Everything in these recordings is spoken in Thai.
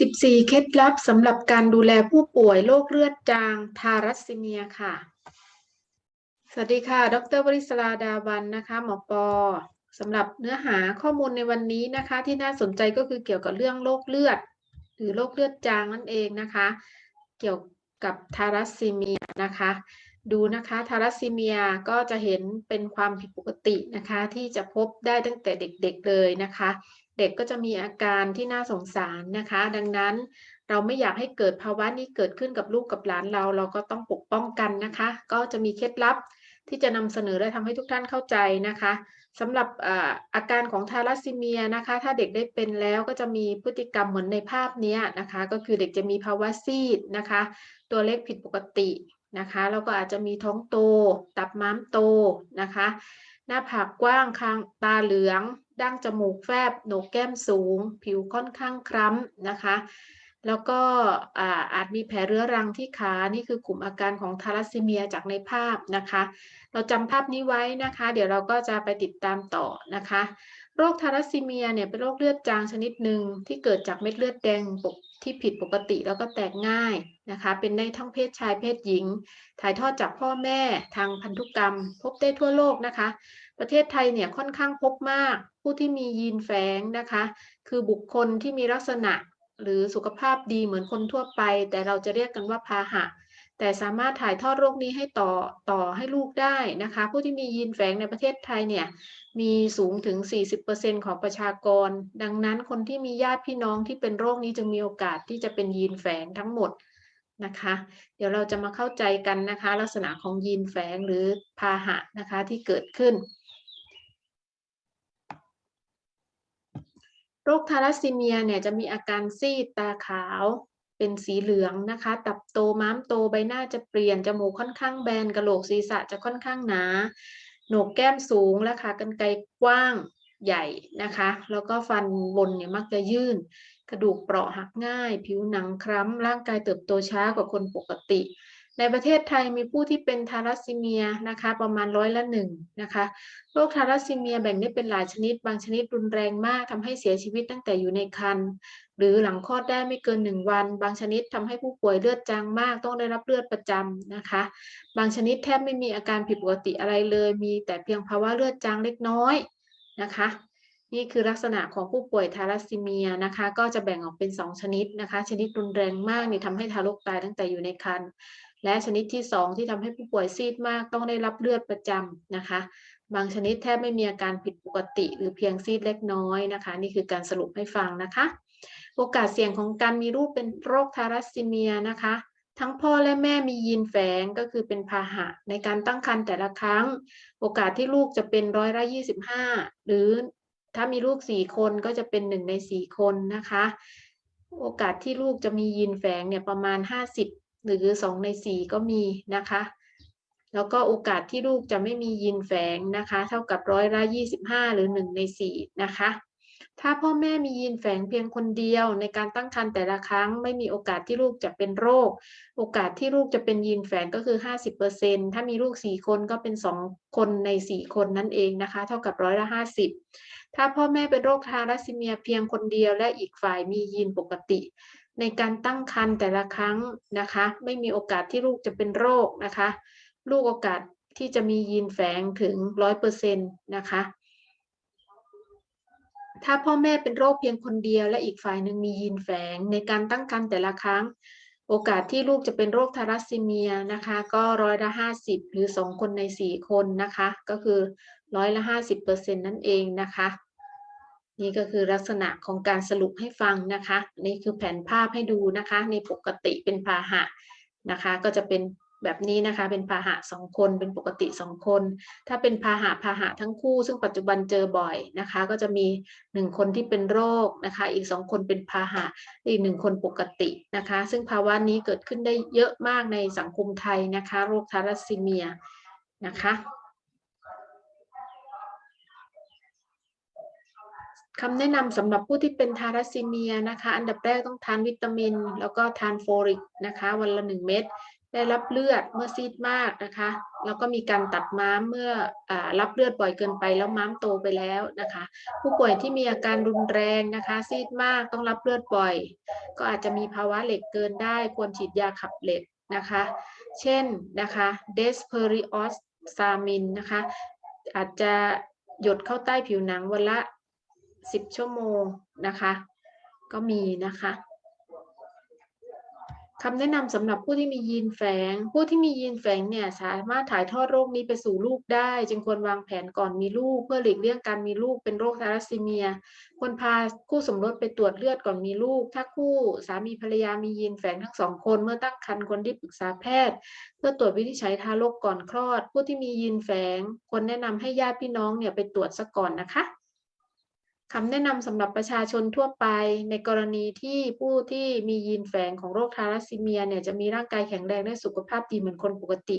14 เคล็ดลับสำหรับการดูแลผู้ป่วยโรคเลือดจางทารัสซีเมียค่ะ สวัสดีค่ะ ดรวริศราดาวันนะคะ หมอปอสำหรับเนื้อหาข้อมูลในวันนี้นะคะ ที่น่าสนใจก็คือเกี่ยวกับเรื่องโรคเลือด หรือโรคเลือดจางนั่นเองนะคะ เกี่ยวกับทารัสซีเมียนะคะ ดูนะคะทารัสซีเมียก็จะเห็นเป็นความผิดปกตินะคะ ที่จะพบได้ตั้งแต่เด็กๆเลยนะคะ เด็กก็จะมีอาการที่น่าสงสารนะคะ ดังนั้นเราไม่อยากให้เกิดภาวะนี้เกิดขึ้นกับลูกกับหลานเรา เราก็ต้องปกป้องกันนะคะ ก็จะมีเคล็ดลับที่จะนำเสนอและทำให้ทุกท่านเข้าใจนะคะสำหรับอาอาการของทารัสซีเมียนะคะ ถ้าเด็กได้เป็นแล้วก็จะมีพฤติกรรมเหมือนในภาพนี้นะคะ ก็คือเด็กจะมีภาวะซีดนะคะ ตัวเล็กผิดปกตินะคะแล้วก็อาจจะมีท้องโต ตับม้ามโตนะคะ หน้าผากกว้างคางตาเหลือง ดั้งจมูกแฟบโหนกแก้มสูง ผิวค่อนข้างคล้ำนะคะ แล้วก็อาอาจมีแผลเรื้อรังที่ขา นี่คือกลุ่มอาการของทารัสซีเมียจากในภาพนะคะ เราจำภาพนี้ไว้นะคะ เดี๋ยวเราก็จะไปติดตามต่อนะคะ โรคทารัสซีเมียเนี่ยเป็นโรคเลือดจางชนิดหนึ่งที่เกิดจากเม็ดเลือดแดงปกที่ผิดปกติแล้วก็แตกง่ายนะคะ เป็นได้ทั้งเพศชายเพศหญิง ถ่ายทอดจากพ่อแม่ทางพันธุกรรม พบได้ทั่วโลกนะคะ ประเทศไทยเนี่ยค่อนข้างพบมาก ผู้ที่มียีนแฝงนะคะ คือบุคคลที่มีลักษณะหรือสุขภาพดีเหมือนคนทั่วไป แต่เราจะเรียกกันว่าพาหะ แต่สามารถถ่ายทอดโรคนี้ให้ต่อต่อให้ลูกได้นะคะ ผู้ที่มียีนแฝงในประเทศไทยเนี่ยมีสูงถึง 40%ของประชากร ดังนั้นคนที่มีญาติพี่น้องที่เป็นโรคนี้จึงมีโอกาสที่จะเป็นยีนแฝงทั้งหมดนะคะ เดี๋ยวเราจะมาเข้าใจกันนะคะ ลักษณะของยีนแฝงหรือพาหะนะคะที่เกิดขึ้น โรคทารัสซีเมียเนี่ยจะมีอาการซีดตาขาวเป็นสีเหลืองนะคะ ตับโตม้ามโตใบหน้าจะเปลี่ยน จมูกค่อนข้างแบนกระโหลกศีรษะจะค่อนข้างหนา โหนกแก้มสูงและขากรรไกรกว้างใหญ่นะคะ แล้วก็ฟันบนเนี่ยมักจะยื่น กระดูกเปราะหักง่าย ผิวหนังคล้ำร่างกายเติบโตช้ากว่าคนปกติ ในประเทศไทยมีผู้ที่เป็นทารัสซีเมียนะคะประมาณร้อยละหนึ่งนะคะโรคทารัสซีเมียแบ่งได้เป็นหลายชนิด บางชนิดรุนแรงมากทำให้เสียชีวิตตั้งแต่อยู่ในครรภ์หรือหลังคลอดได้ไม่เกินหนึ่งวัน บางชนิดทำให้ผู้ป่วยเลือดจางมากต้องได้รับเลือดประจำนะคะ บางชนิดแทบไม่มีอาการผิดปกติอะไรเลย มีแต่เพียงภาวะเลือดจางเล็กน้อยนะคะนี่คือลักษณะของผู้ป่วยทารัสซีเมียนะคะ ก็จะแบ่งออกเป็น 2 ชนิดนะคะ ชนิดรุนแรงมากนี่ทำให้ทารกตายตั้งแต่อยู่ในครรภ์ และชนิดที่ 2 ที่ทำให้ผู้ป่วยซีดมากต้องได้รับเลือดประจำนะคะ บางชนิดแทบไม่มีอาการผิดปกติหรือเพียงซีดเล็กน้อยนะคะ นี่คือการสรุปให้ฟังนะคะ โอกาสเสี่ยงของการมีรูปเป็นโรคทารัสซีเมียนะคะ ทั้งพ่อและแม่มียีนแฝงก็คือเป็นพาหะ ในการตั้งครรภ์แต่ละครั้ง โอกาสที่ลูกจะเป็นร้อยละยี่สิบห้าหรือถ้ามีลูกสี่คนก็จะเป็นหนึ่งในสี่คนนะคะ โอกาสที่ลูกจะมียีนแฝงเนี่ยประมาณห้าสิบ หรือสองในสี่ก็มีนะคะ แล้วก็โอกาสที่ลูกจะไม่มียีนแฝงนะคะ เท่ากับร้อยละยี่สิบห้าหรือหนึ่งในสี่นะคะ ถ้าพ่อแม่มียีนแฝงเพียงคนเดียวในการตั้งครรภ์แต่ละครั้ง ไม่มีโอกาสที่ลูกจะเป็นโรค โอกาสที่ลูกจะเป็นยีนแฝงก็คือ 50%ถ้ามีลูก 4 คนก็เป็น 2 คนใน 4 คนนั่นเองนะคะ เท่ากับร้อยละ50ถ้าพ่อแม่เป็นโรคทารัสซีเมียเพียงคนเดียวและอีกฝ่ายมียีนปกติ ในการตั้งครรภ์แต่ละครั้งนะคะ ไม่มีโอกาสที่ลูกจะเป็นโรคนะคะ ลูกโอกาสที่จะมียีนแฝงถึงร้อยเปอร์เซ็นะคะ ถ้าพ่อแม่เป็นโรคเพียงคนเดียว และอีกฝ่ายหนึ่งมียีนแฝงในการตั้งครรภ์แต่ละครั้ง โอกาสที่ลูกจะเป็นโรคทารัสซีเมียนะคะ ก็ร้อยละห้าสิบหรือสองคนในสี่คนนะคะ ก็คือร้อยละห้าสิบเปอร์เซ็นต์นั่นเองนะคะ นี่ก็คือลักษณะของการสรุปให้ฟังนะคะ นี่คือแผนภาพให้ดูนะคะ ในปกติเป็นพาหะนะคะ ก็จะเป็นแบบนี้นะคะเป็นพาหะสองคนเป็นปกติสองคน ถ้าเป็นพาหะพาหะทั้งคู่ ซึ่งปัจจุบันเจอบ่อยนะคะ ก็จะมีหนึ่งคนที่เป็นโรคนะคะ อีกสองคนเป็นพาหะอีกหนึ่งคนปกตินะคะ ซึ่งภาวะนี้เกิดขึ้นได้เยอะมากในสังคมไทยนะคะ โรคทารัสซีเมียนะคะ คำแนะนำสำหรับผู้ที่เป็นทารัสซีเมียนะคะ อันดับแรกต้องทานวิตามิน แล้วก็ทานโฟลิกนะคะวันละหนึ่งเม็ดได้รับเลือดเมื่อซีดมากนะคะ แล้วก็มีการตัดม้ามเมื่ออรับเลือดบ่อยเกินไปแล้วม้ามโตไปแล้วนะคะ ผู้ป่วยที่มีอาการรุนแรงนะคะ ซีดมากต้องรับเลือดบ่อย ก็อาจจะมีภาวะเหล็กเกินได้ควรฉีดยาขับเหล็กนะคะ เช่นนะคะเดสเพอริออสซามินนะคะ อาจจะหยดเข้าใต้ผิวหนังวันละ 10 ชั่วโมงนะคะ ก็มีนะคะคำแนะนำสำหรับผู้ที่มียีนแฝง ผู้ที่มียีนแฝงเนี่ยสามารถถ่ายทอดโรคนี้ไปสู่ลูกได้ จึงควรวางแผนก่อนมีลูก เพื่อหลีกเลี่ยงการมีลูกเป็นโรคทารัสซีเมีย ควรพาคู่สมรสไปตรวจเลือดก่อนมีลูก ถ้าคู่สามีภรรยามียีนแฝงทั้งสองคนเมื่อตั้งครรภ์คนที่ปรึกษาแพทย์ เพื่อตรวจวินิจฉัยทารกก่อนคลอด ผู้ที่มียีนแฝงควรแนะนำให้ญาติพี่น้องเนี่ยไปตรวจซะก่อนนะคะ คำแนะนำสำหรับประชาชนทั่วไป ในกรณีที่ผู้ที่มียีนแฝงของโรคทารัสซีเมียเนี่ยจะมีร่างกายแข็งแรงและสุขภาพดีเหมือนคนปกติ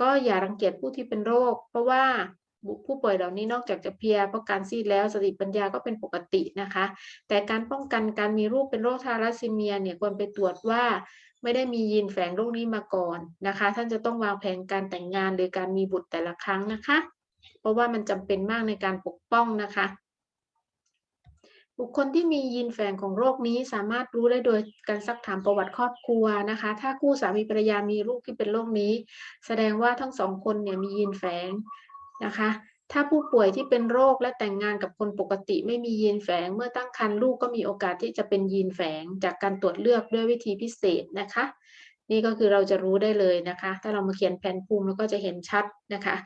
ก็อย่ารังเกียจผู้ที่เป็นโรค เพราะว่าผู้ป่วยเหล่านี้นอกจากจะเพียเพราะการซีดแล้วสติปัญญาก็เป็นปกตินะคะ แต่การป้องกันการมีลูกเป็นโรคทารัสซีเมียเนี่ยควรไปตรวจว่าไม่ได้มียีนแฝงโรคนี้มาก่อนนะคะ ท่านจะต้องวางแผนการแต่งงานหรือการมีบุตรแต่ละครั้งนะคะ เพราะว่ามันจำเป็นมากในการปกป้องนะคะ บุคคลที่มียีนแฝงของโรคนี้สามารถรู้ได้โดยการซักถามประวัติครอบครัวนะคะ ถ้าคู่สามีภรรยามีลูกที่เป็นโรคนี้ แสดงว่าทั้งสองคนเนี่ยมียีนแฝงนะคะ ถ้าผู้ป่วยที่เป็นโรคและแต่งงานกับคนปกติ ไม่มียีนแฝง เมื่อตั้งครรภ์ลูกก็มีโอกาสที่จะเป็นยีนแฝง จากการตรวจเลือกด้วยวิธีพิเศษนะคะ นี่ก็คือเราจะรู้ได้เลยนะคะ ถ้าเรามาเขียนแผนภูมิเราก็จะเห็นชัดนะคะ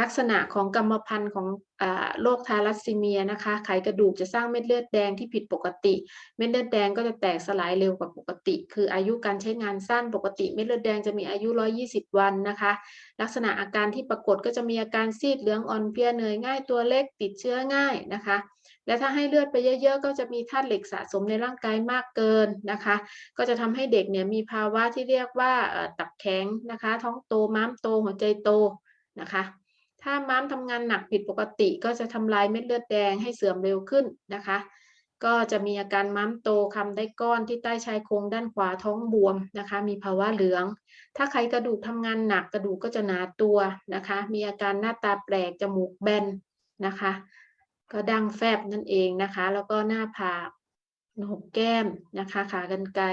ลักษณะของกรรมพันธุ์ของอโรคทารัสซีเมียนะคะ ไขกระดูกจะสร้างเม็ดเลือดแดงที่ผิดปกติ เม็ดเลือดแดงก็จะแตกสลายเร็วกว่าปกติ คืออายุการใช้งานสั้นปกติ เม็ดเลือดแดงจะมีอายุ 120 วันนะคะ ลักษณะอาการที่ปรากฏก็จะมีอาการซีดเหลืองอ่อนเพลียเหนื่อยง่ายตัวเล็กติดเชื้อง่ายนะคะ และถ้าให้เลือดไปเยอะๆ ก็จะมีธาตุเหล็กสะสมในร่างกายมากเกินนะคะ ก็จะทำให้เด็กเนี่ยมีภาวะที่เรียกว่าตับแข็งนะคะ ท้องโตม้ามโตหัวใจโตนะคะ ถ้าม้ามทำงานหนักผิดปกติ ก็จะทำลายเม็ดเลือดแดงให้เสื่อมเร็วขึ้นนะคะ ก็จะมีอาการม้ามโตคำได้ก้อนที่ใต้ชายโครงด้านขวาท้องบวมนะคะ มีภาวะเหลือง ถ้าไขกระดูกทำงานหนักกระดูกก็จะหนาตัวนะคะ มีอาการหน้าตาแปลกจมูกแบนนะคะ ก็ดังแฟบนั่นเองนะคะ แล้วก็หน้าผากโหนกแก้มนะคะ ขากรรไกร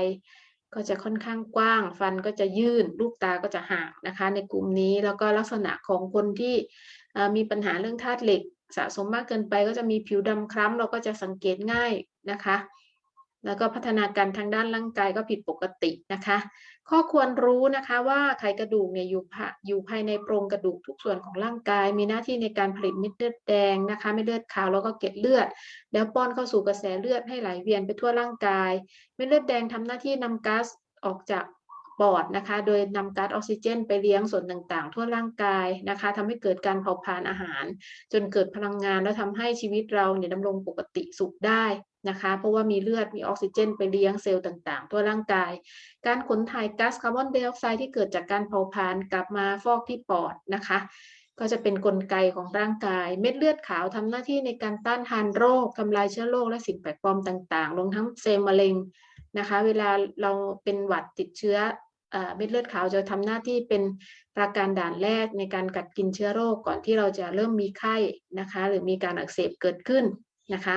ก็จะค่อนข้างกว้าง ฟันก็จะยื่น ลูกตาก็จะห่างนะคะ ในกลุ่มนี้แล้วก็ลักษณะของคนที่มีปัญหาเรื่องธาตุเหล็ก สะสมมากเกินไปก็จะมีผิวดำคล้ำเราก็จะสังเกตง่ายนะคะ แล้วก็พัฒนาการทางด้านร่างกายก็ผิดปกตินะคะ ข้อควรรู้นะคะว่าไขกระดูกเนี่ยอยู่ภาอยู่ภายในโพรงกระดูกทุกส่วนของร่างกาย มีหน้าที่ในการผลิตเม็ดเลือดแดงนะคะเม็ดเลือดขาวแล้วก็เกล็ดเลือด แล้วป้อนเข้าสู่กระแสเลือดให้ไหลเวียนไปทั่วร่างกาย เม็ดเลือดแดงทำหน้าที่นำก๊าซออกจากปอดนะคะ โดยนำก๊าซออกซิเจน ไปเลี้ยงส่วนต่างๆ ทั่วร่างกายนะคะทำให้เกิดการเผาผลาญอาหาร จนเกิดพลังงานแล้วทำให้ชีวิตเราเนี่ยดำรงปกติสุขได้ นะคะเพราะว่ามีเลือดมีออกซิเจน ไปเลี้ยงเซลล์ต่างๆทั่วร่างกาย การขนถ่ายก๊าซคาร์บอนไดออกไซด์ที่เกิดจากการเผาผลาญกลับมาฟอกที่ปอดนะคะ ก็จะเป็นนกลไกของร่างกาย เม็ดเลือดขาวทำหน้าที่ในการต้านทานโรคทำลายเชื้อโรคและสิ่งแปลกปลอมต่างๆรวมทั้งเซลล์มะเร็งนะคะ เวลาเราเป็นหวัดติดเชื้อเอ่อเม็ดเลือดขาวจะทำหน้าที่เป็นปราการด่านแรกในการกัดกินเชื้อโรคก่อนที่เราจะเริ่มมีไข้นะคะ หรือมีการอักเสบเกิดขึ้นนะคะ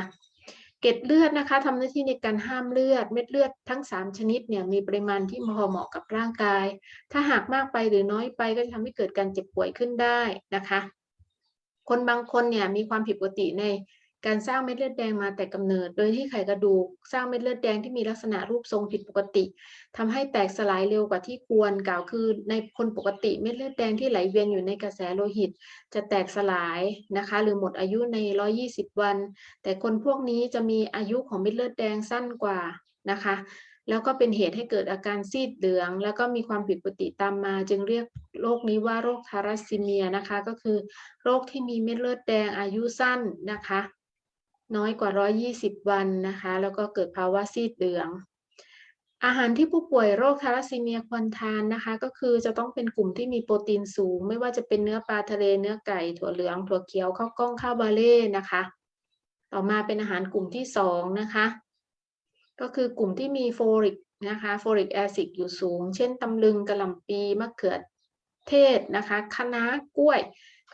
เกล็ดเลือดนะคะทำหน้าที่ในการห้ามเลือด เม็ดเลือดทั้ง 3 ชนิดเนี่ยมีปริมาณที่พอเหมาะกับร่างกาย ถ้าหากมากไปหรือน้อยไปก็จะทำให้เกิดการเจ็บป่วยขึ้นได้นะคะ คนบางคนเนี่ยมีความผิดปกติใน การสร้างเม็ดเลือดแดงมาแต่กำเนิด โดยที่ไขกระดูกสร้างเม็ดเลือดแดงที่มีลักษณะรูปทรงผิดปกติทำให้แตกสลายเร็วกว่าที่ควรกล่าวคือ ในคนปกติเม็ดเลือดแดงที่ไหลเวียนอยู่ในกระแสโลหิต จะแตกสลายนะคะ หรือหมดอายุใน 120 วัน แต่คนพวกนี้จะมีอายุของเม็ดเลือดแดงสั้นกว่านะคะ แล้วก็เป็นเหตุให้เกิดอาการซีดเหลือง แล้วก็มีความผิดปกติตามมา จึงเรียกโรคนี้ว่าโรคทารัสซีเมียนะคะ ก็คือโรคที่มีเม็ดเลือดแดงอายุสั้นนะคะ น้อยกว่า 120 วันนะคะ แล้วก็เกิดภาวะซีดเหลือง อาหารที่ผู้ป่วยโรคทารัสซีเมียควรทานนะคะ ก็คือจะต้องเป็นกลุ่มที่มีโปรตีนสูง ไม่ว่าจะเป็นเนื้อปลาทะเลเนื้อไก่ถั่วเหลืองถั่วเขียวข้าวกล้องข้าวบาเล่นะคะ ต่อมาเป็นอาหารกลุ่มที่สองนะคะก็คือกลุ่มที่มีโฟลิกนะคะโฟลิกแอซิดอยู่สูง เช่นตำลึงกระหล่ำปีมะเขือเทศนะคะคะน้ากล้วย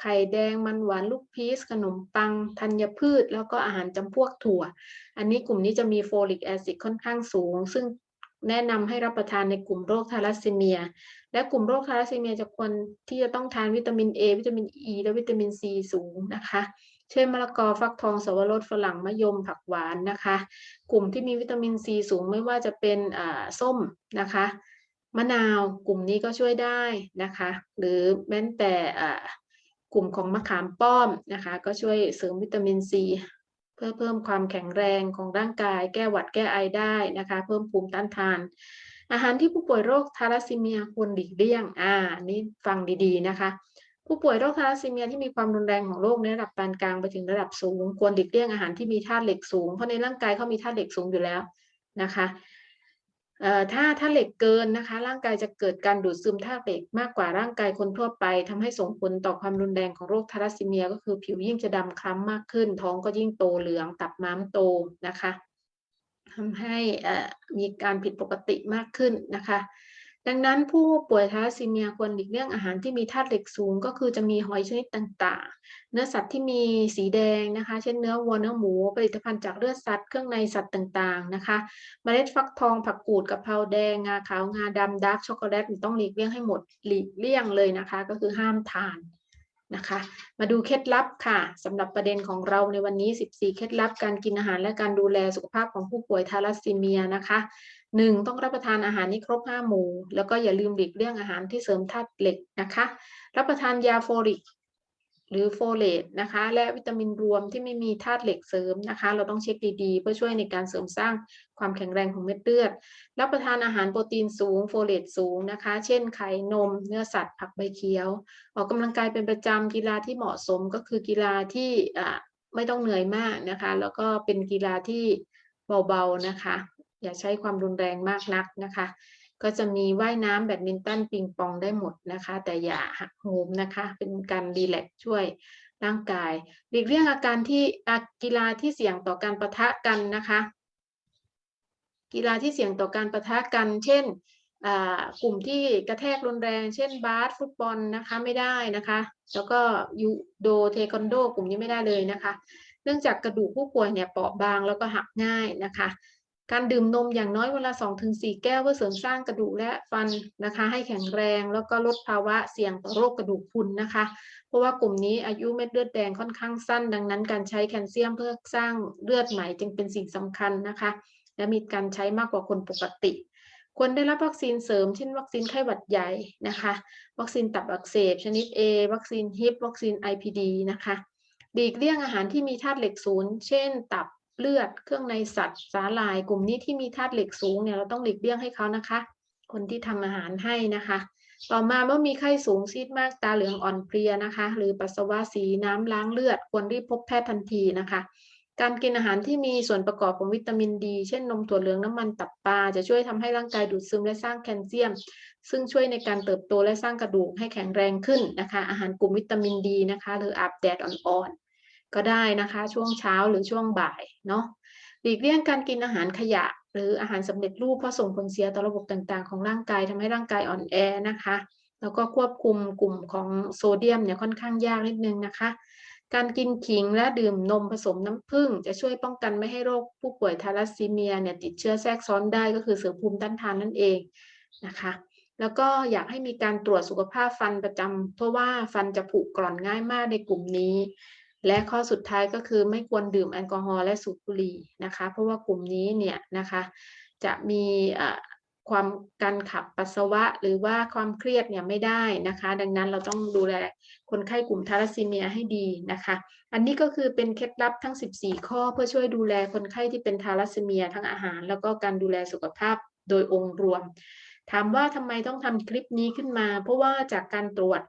ไข่แดงมันหวานลูกพีชขนมปังธัญพืช แล้วก็อาหารจำพวกถั่ว อันนี้กลุ่มนี้จะมีโฟลิกแอซิดค่อนข้างสูง ซึ่งแนะนำให้รับประทานในกลุ่มโรคทาลัสซีเมีย และกลุ่มโรคทาลัสซีเมียจะควรที่จะต้องทานวิตามิน A วิตามิน E และวิตามิน C สูงนะคะ เช่นมะละกอฟักทองสวรสฝรั่งมะยมผักหวานนะคะ กลุ่มที่มีวิตามิน C สูงไม่ว่าจะเป็นอ่าส้มนะคะมะนาวกลุ่มนี้ก็ช่วยได้นะคะ หรือแม้แต่ กลุ่มของมะขามป้อมนะคะ ก็ช่วยเสริมวิตามิน C เพื่อเพิ่มความแข็งแรงของร่างกาย แก้หวัดแก้ไอได้นะคะ เพิ่มภูมิต้านทาน อาหารที่ผู้ป่วยโรคทาลัสซีเมียควรหลีกเลี่ยงอ่านี่ฟังดีๆนะคะ ผู้ป่วยโรคทาลัสซีเมียที่มีความรุนแรงของโรคในระดับปานกลางไปถึงระดับสูง ควรหลีกเลี่ยงอาหารที่มีธาตุเหล็กสูงเพราะในร่างกายเขามีธาตุเหล็กสูงอยู่แล้วนะคะ ถ้าถ้าเหล็กเกินนะคะ ร่างกายจะเกิดการดูดซึมธาตุเหล็กมากกว่าร่างกายคนทั่วไปทำให้ส่งผลต่อความรุนแรงของโรคทาลัสซีเมีย ก็คือผิวยิ่งจะดำคล้ำมากขึ้น ท้องก็ยิ่งโตเหลืองตับม้ามโตนะคะทำให้มีการผิดปกติมากขึ้นนะคะ ดังนั้นผู้ป่วยทาลัสซีเมียควรหลีกเลี่ยงอาหารที่มีธาตุเหล็กสูง ก็คือจะมีหอยชนิดต่างๆ เนื้อสัตว์ที่มีสีแดงนะคะ เช่นเนื้อวัวเนื้อหมู ผลิตภัณฑ์จากเลือดสัตว์เครื่องในสัตว์ต่างๆนะคะเมล็ดฟักทองผักกูดกะเพราแดงงาขาวงาดำดาร์กช็อกโกแลตต้องหลีกเลี่ยงให้หมดหลีกเลี่ยงเลยนะคะ ก็คือห้ามทานนะคะ มาดูเคล็ดลับค่ะสำหรับประเด็นของเราในวันนี้ 14 เคล็ดลับการกินอาหารและการดูแลสุขภาพของผู้ป่วยทาลัสซีเมียนะคะ หนึ่งต้องรับประทานอาหารนี้ครบ5หมู่ แล้วก็อย่าลืมหลีกเลี่ยงอาหารที่เสริมธาตุเหล็กนะคะ รับประทานยาโฟลิกหรือโฟเลตนะคะ และวิตามินรวมที่ไม่มีธาตุเหล็กเสริมนะคะ เราต้องเช็คดีๆ เพื่อช่วยในการเสริมสร้างความแข็งแรงของเม็ดเลือด รับประทานอาหารโปรตีนสูงโฟเลตสูงนะคะ เช่นไข่นม เนื้อสัตว์ผักใบเขียว ออกกำลังกายเป็นประจำกีฬาที่เหมาะสมก็คือกีฬาที่ไม่ต้องเหนื่อยมากนะคะ แล้วก็เป็นกีฬาที่เบาๆนะคะ อย่าใช้ความรุนแรงมากนักนะคะ ก็จะมีว่ายน้ำแบดมินตันปิงปองได้หมดนะคะ แต่อย่าหักโหมนะคะ เป็นการรีแลกช่วยร่างกายหลีกเลี่ยงอาการที่กีฬาที่เสี่ยงต่อการปะทะกันนะคะ กีฬาที่เสี่ยงต่อการปะทะกัน เช่นกลุ่มที่กระแทกรุนแรง เช่นบาสฟุตบอลนะคะไม่ได้นะคะ แล้วก็ยูโดเทควันโด กลุ่มนี้ไม่ได้เลยนะคะ เนื่องจากกระดูกผู้ป่วยเนี่ยเปราะบางแล้วก็หักง่ายนะคะ การดื่มนมอย่างน้อยวันละ2-4 แก้วเพื่อเสริมสร้างกระดูกและฟันนะคะ ให้แข็งแรงแล้วก็ลดภาวะเสี่ยงต่อโรคกระดูกพรุนนะคะ เพราะว่ากลุ่มนี้อายุเม็ดเลือดแดงค่อนข้างสั้น ดังนั้น การใช้แคลเซียมเพื่อสร้างเลือดใหม่จึงเป็นสิ่งสำคัญนะคะ และมีการใช้มากกว่าคนปกติ ควรได้รับวัคซีนเสริมเช่นวัคซีนไข้หวัดใหญ่นะคะ วัคซีนตับอักเสบชนิด A วัคซีนฮิปวัคซีน IPD นะคะหลีกเลี่ยงอาหารที่มีธาตุเหล็กสูงเช่น ตับ เลือดเครื่องในสัตว์สาหร่าย กลุ่มนี้ที่มีธาตุเหล็กสูงเนี่ยเราต้องหลีกเลี่ยงให้เขานะคะ คนที่ทำอาหารให้นะคะ ต่อมาเมื่อมีไข้สูงซีดมากตาเหลืองอ่อนเพลียนะคะ หรือปัสสาวะสีน้ำล้างเลือดควรรีบพบแพทย์ทันทีนะคะการกินอาหารที่มีส่วนประกอบของวิตามินดี เช่นนมถั่วเหลืองน้ำมันตับปลา จะช่วยทำให้ร่างกายดูดซึมและสร้างแคลเซียม ซึ่งช่วยในการเติบโตและสร้างกระดูกให้แข็งแรงขึ้นนะคะ อาหารกลุ่มวิตามินดีนะคะ หรืออาบแดดอ่อน ก็ได้นะคะ ช่วงเช้าหรือช่วงบ่ายเนาะหลีกเลี่ยงการกินอาหารขยะ หรืออาหารสำเร็จรูปเพราะส่งผลเสียต่อระบบต่างๆ ของร่างกายทำให้ร่างกายอ่อนแอนะคะ แล้วก็ควบคุมกลุ่มของโซเดียมเนี่ยค่อนข้างยากนิดนึงนะคะ การกินขิงและดื่มนมผสมน้ำผึ้งจะช่วยป้องกันไม่ให้โรคผู้ป่วยทาลัสซีเมียเนี่ยติดเชื้อแทรกซ้อนได้ก็คือเสริมภูมิต้านทานนั่นเองนะคะแล้วก็อยากให้มีการตรวจสุขภาพฟันประจำเพราะว่าฟันจะผุกร่อนง่ายมากในกลุ่มนี้ และข้อสุดท้ายก็คือไม่ควรดื่มแอลกอฮอล์และสูบบุหรี่นะคะ เพราะว่ากลุ่มนี้เนี่ยนะคะจะมีความการขับปัสสาวะหรือว่าความเครียดเนี่ยไม่ได้นะคะ ดังนั้นเราต้องดูแลคนไข้กลุ่มทาลัสซีเมียให้ดีนะคะ อันนี้ก็คือเป็นเคล็ดลับทั้ง 14 ข้อเพื่อช่วยดูแลคนไข้ที่เป็นทาลัสซีเมียทั้งอาหาร แล้วก็การดูแลสุขภาพโดยองค์รวม ถามว่าทำไมต้องทำคลิปนี้ขึ้นมา เพราะว่าจากการตรวจ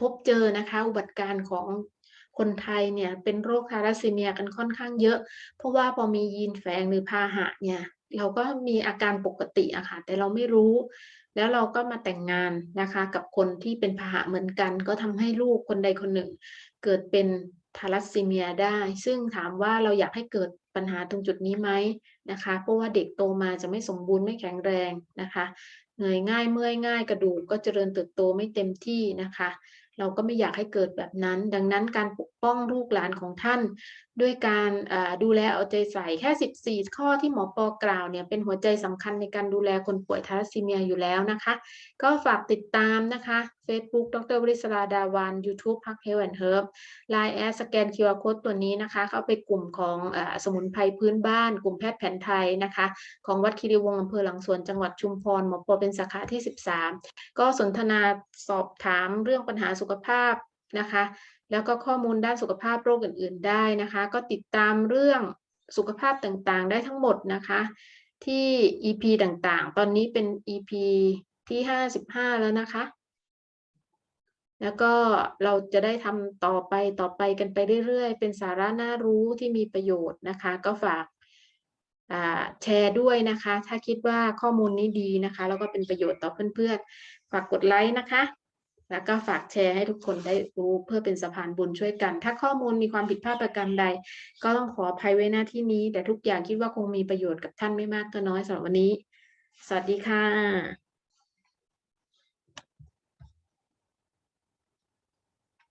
พบเจอนะคะอุบัติการณ์ของ คนไทยเนี่ยเป็นโรคทาลัสซีเมียกันค่อนข้างเยอะ เพราะว่าพอมียีนแฝงหรือพาหะเนี่ยเราก็มีอาการปกติอะค่ะแต่เราไม่รู้ แล้วเราก็มาแต่งงานนะคะกับคนที่เป็นพาหะเหมือนกัน ก็ทำให้ลูกคนใดคนหนึ่ง เกิดเป็นทาลัสซีเมียได้ ซึ่งถามว่าเราอยากให้เกิดปัญหาตรงจุดนี้ไหมนะคะ เพราะว่าเด็กโตมาจะไม่สมบูรณ์ไม่แข็งแรงนะคะ เหนื่อยง่ายเมื่อยง่ายกระดูกก็เจริญเติบโตไม่เต็มที่นะคะเราก็ไม่อยากให้เกิดแบบนั้น ดังนั้นการปกป้องลูกหลานของท่าน ด้วยการดูแลเอาใจใส่แค่ 14 ข้อที่หมอปอกล่าวเนี่ยเป็นหัวใจสำคัญในการดูแลคนป่วยทาลัสซีเมียอยู่แล้วนะคะ ก็ฝากติดตามนะคะ Facebook ดรวริศราดาวัน YouTube พักเฮลแอนเฮิร์บ Line แอดสแกน QR Code ตัวนี้นะคะ เข้าไปกลุ่มของอสมุนไพรพื้นบ้าน กลุ่มแพทย์แผนไทยนะคะ ของวัดคีรีวงศ์อำเภอหลังสวนจังหวัดชุมพรหมอปอเป็นสาขาที่ 13 ก็สนทนาสอบถามเรื่องปัญหาสุขภาพนะคะ แล้วก็ข้อมูลด้านสุขภาพโรคอื่น ๆ ได้นะคะ ก็ติดตามเรื่องสุขภาพต่างๆ ได้ทั้งหมดนะคะ ที่ EP ต่างๆ ตอนนี้เป็น EP ที่ 55 แล้วนะคะ แล้วก็เราจะได้ทำต่อไปต่อไปกันไปเรื่อยๆ เป็นสาระน่ารู้ที่มีประโยชน์นะคะ ก็ฝากแชร์ด้วยนะคะ ถ้าคิดว่าข้อมูลนี้ดีนะคะ แล้วก็เป็นประโยชน์ต่อเพื่อนๆ ฝากกดไลค์นะคะ แล้วก็ฝากแชร์ให้ทุกคนได้รู้เพื่อเป็นสะพานบุญช่วยกัน ถ้าข้อมูลมีความผิดพลาดประการใด ก็ต้องขออภัยไว้หน้าที่นี้ แต่ทุกอย่างคิดว่าคงมีประโยชน์กับท่านไม่มากก็น้อยสำหรับวันนี้ สวัสดีค่ะ